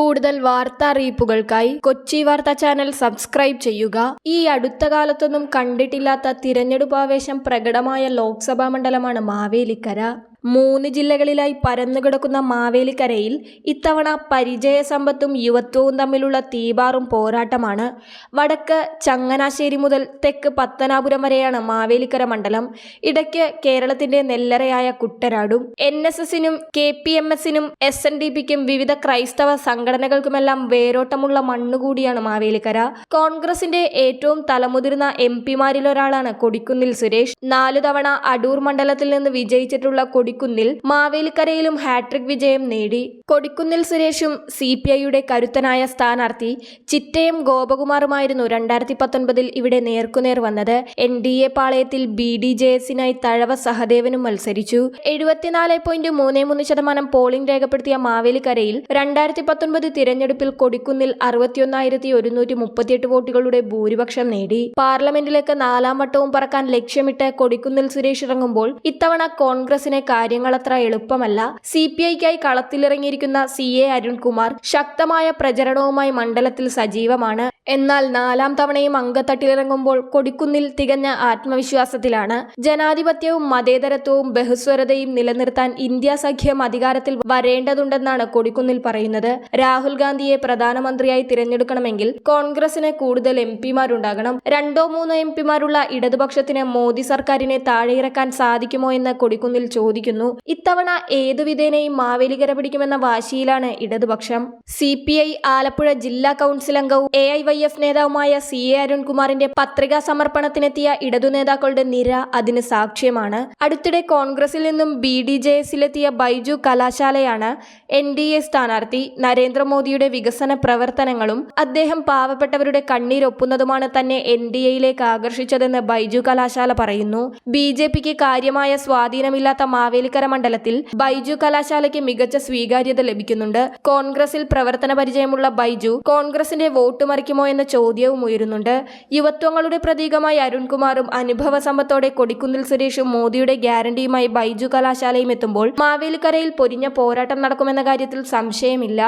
കൂടുതൽ വാർത്താ അറിയിപ്പുകൾക്കായി കൊച്ചി വാർത്താ ചാനൽ സബ്സ്ക്രൈബ് ചെയ്യുക. ഈ അടുത്ത കാലത്തൊന്നും കണ്ടിട്ടില്ലാത്ത തിരഞ്ഞെടുപ്പ് ആവേശം പ്രകടമായ ലോക്സഭാ മണ്ഡലമാണ് മാവേലിക്കര. മൂന്ന് ജില്ലകളിലായി പരന്നുകിടക്കുന്ന മാവേലിക്കരയിൽ ഇത്തവണ പരിചയസമ്പത്തും യുവത്വവും തമ്മിലുള്ള തീപാറും പോരാട്ടമാണ്. വടക്ക് ചങ്ങനാശ്ശേരി മുതൽ തെക്ക് പത്തനാപുരം വരെയാണ് മാവേലിക്കര മണ്ഡലം. ഇടയ്ക്ക് കേരളത്തിന്റെ നെല്ലറയായ കുട്ടനാടും എൻ എസ് എസിനും കെ പി എം എസിനും എസ് എൻ ഡി പിക്കും വിവിധ ക്രൈസ്തവ സംഘടനകൾക്കുമെല്ലാം വേരോട്ടമുള്ള മണ്ണുകൂടിയാണ് മാവേലിക്കര. കോൺഗ്രസിന്റെ ഏറ്റവും തലമുതിർന്ന എം പിമാരിലൊരാളാണ് കൊടിക്കുന്നിൽ സുരേഷ്. നാലു തവണ അടൂർ മണ്ഡലത്തിൽ നിന്ന് വിജയിച്ചിട്ടുള്ള കൊടിക്കുന്നിൽ മാവേലിക്കരയിലും ഹാട്രിക് വിജയം നേടി. കൊടിക്കുന്നിൽ സുരേഷും സി പി ഐയുടെ കരുത്തനായ സ്ഥാനാർത്ഥി ചിറ്റയം ഗോപകുമാറുമായിരുന്നു രണ്ടായിരത്തി പത്തൊൻപതിൽ ഇവിടെ നേർക്കുനേർ വന്നത്. എൻ ഡി എ പാളയത്തിൽ ബി ഡി ജെ എസിനായി തഴവ സഹദേവനും മത്സരിച്ചു. എഴുപത്തിനാല് പോയിന്റ് മൂന്ന് മൂന്ന് ശതമാനം പോളിംഗ് രേഖപ്പെടുത്തിയ മാവേലിക്കരയിൽ രണ്ടായിരത്തി പത്തൊൻപത് തിരഞ്ഞെടുപ്പിൽ കൊടിക്കുന്നിൽ അറുപത്തിയൊന്നായിരത്തി ഒരുന്നൂറ്റി മുപ്പത്തിയെട്ട് വോട്ടുകളുടെ ഭൂരിപക്ഷം നേടി. പാർലമെന്റിലേക്ക് നാലാം വട്ടവും പറക്കാൻ ലക്ഷ്യമിട്ട് കൊടിക്കുന്നിൽ സുരേഷ് ഇറങ്ങുമ്പോൾ ഇത്തവണ കോൺഗ്രസിന് കാര്യങ്ങളത്ര എളുപ്പമല്ല. സി പി ഐക്കായി കളത്തിലിറങ്ങിയിരിക്കുന്ന സി എ അരുൺകുമാർ ശക്തമായ പ്രചരണവുമായി മണ്ഡലത്തിൽ സജീവമാണ്. എന്നാൽ നാലാം തവണയും അംഗത്തട്ടിലിറങ്ങുമ്പോൾ കൊടിക്കുന്നിൽ തികഞ്ഞ ആത്മവിശ്വാസത്തിലാണ്. ജനാധിപത്യവും മതേതരത്വവും ബഹുസ്വരതയും നിലനിർത്താൻ ഇന്ത്യ സഖ്യം അധികാരത്തിൽ വരേണ്ടതുണ്ടെന്നാണ് കൊടിക്കുന്നിൽ പറയുന്നത്. രാഹുൽ ഗാന്ധിയെ പ്രധാനമന്ത്രിയായി തിരഞ്ഞെടുക്കണമെങ്കിൽ കോൺഗ്രസിന് കൂടുതൽ എം പിമാരുണ്ടാകണം. രണ്ടോ മൂന്നോ എം പിമാരുള്ള ഇടതുപക്ഷത്തിന് മോദി സർക്കാരിനെ താഴെയിറക്കാൻ സാധിക്കുമോ എന്ന് കൊടിക്കുന്നിൽ ചോദിക്കുന്നു. ഇത്തവണ ഏതു വിധേനയും മാവേലിക്കര പിടിക്കുമെന്ന വാശിയിലാണ് ഇടതുപക്ഷം. സി ആലപ്പുഴ ജില്ലാ കൗൺസിൽ അംഗവും എ ഐ വൈ എഫ് നേതാവുമായ സി എ അരുൺകുമാറിന്റെ പത്രികാ സമർപ്പണത്തിനെത്തിയ ഇടതു നേതാക്കളുടെ നിര അതിന് സാക്ഷ്യമാണ്. അടുത്തിടെ കോൺഗ്രസിൽ നിന്നും ബി ഡി ജെ എസിലെത്തിയ ബൈജു കലാശാലയാണ് എൻ ഡി എ സ്ഥാനാർത്ഥി നരേന്ദ്രമോദിയുടെ വികസന പ്രവർത്തനങ്ങളും അദ്ദേഹം പാവപ്പെട്ടവരുടെ കണ്ണീരൊപ്പുന്നതുമാണ് തന്നെ എൻ ഡി എയിലേക്ക് ആകർഷിച്ചതെന്ന് ബൈജു കലാശാല പറയുന്നു. ബി ജെ പിക്ക് കാര്യമായ സ്വാധീനമില്ലാത്ത മാവേലിക്കര മണ്ഡലത്തിൽ ബൈജു കലാശാലയ്ക്ക് മികച്ച സ്വീകാര്യത ലഭിക്കുന്നുണ്ട്. കോൺഗ്രസിൽ പ്രവർത്തന പരിചയമുള്ള ബൈജു കോൺഗ്രസിന്റെ വോട്ട് മറിക്കുമോ എന്ന ചോദ്യവും ഉയരുന്നുണ്ട്. യുവത്വങ്ങളുടെ പ്രതീകമായി അരുൺകുമാറും അനുഭവ സമ്പത്തോടെ കൊടിക്കുന്നിൽ സുരേഷും മോദിയുടെ ഗ്യാരണ്ടിയുമായി ബൈജു കലാശാലയും എത്തുമ്പോൾ മാവേലിക്കരയിൽ പൊരിഞ്ഞ പോരാട്ടം നടക്കുമെന്ന കാര്യത്തിൽ സംശയമില്ല.